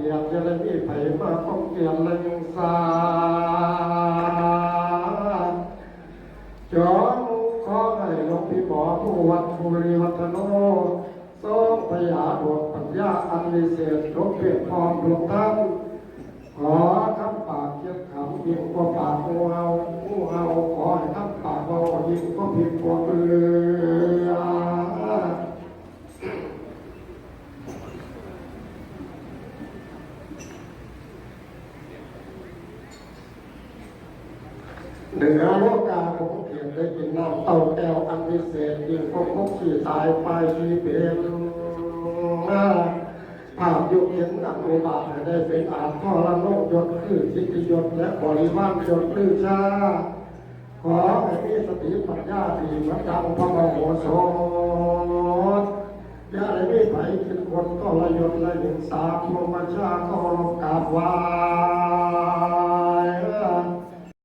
กียรจะได้มีไผมาป้องเกียรติและยังสาจอมขอให้หลวงพี่หมอผู้วัดภูริวัฒโนทรงพยาบทปัญญาอันวิเศษทุกเพียรพร้อมทุกท่านขอคำปากเทียบคำยิ่งกว่าปากงูเห่างูเห่าขอให้คำปากเรายิ่งกว่าพิมพ์กว่าเรือ เหนือโลกาของเขียนได้กินน้ำเต้าแก้วอันวิเศษยิ่งกว่าพวกขี่ตายไปชีเป็นมาภาพยุคเห็นอันุบาทได้เป็นอาจพ่อละโลกยศคือสิทธิยศและบริวารยศคือชา ขอให้มีสติปัญญาดีเหมือนดังพระมโหสถอย่าได้มีไผคิดคนก็ละยศละยิงสาพรหมาชาก็ลงกราบไหวา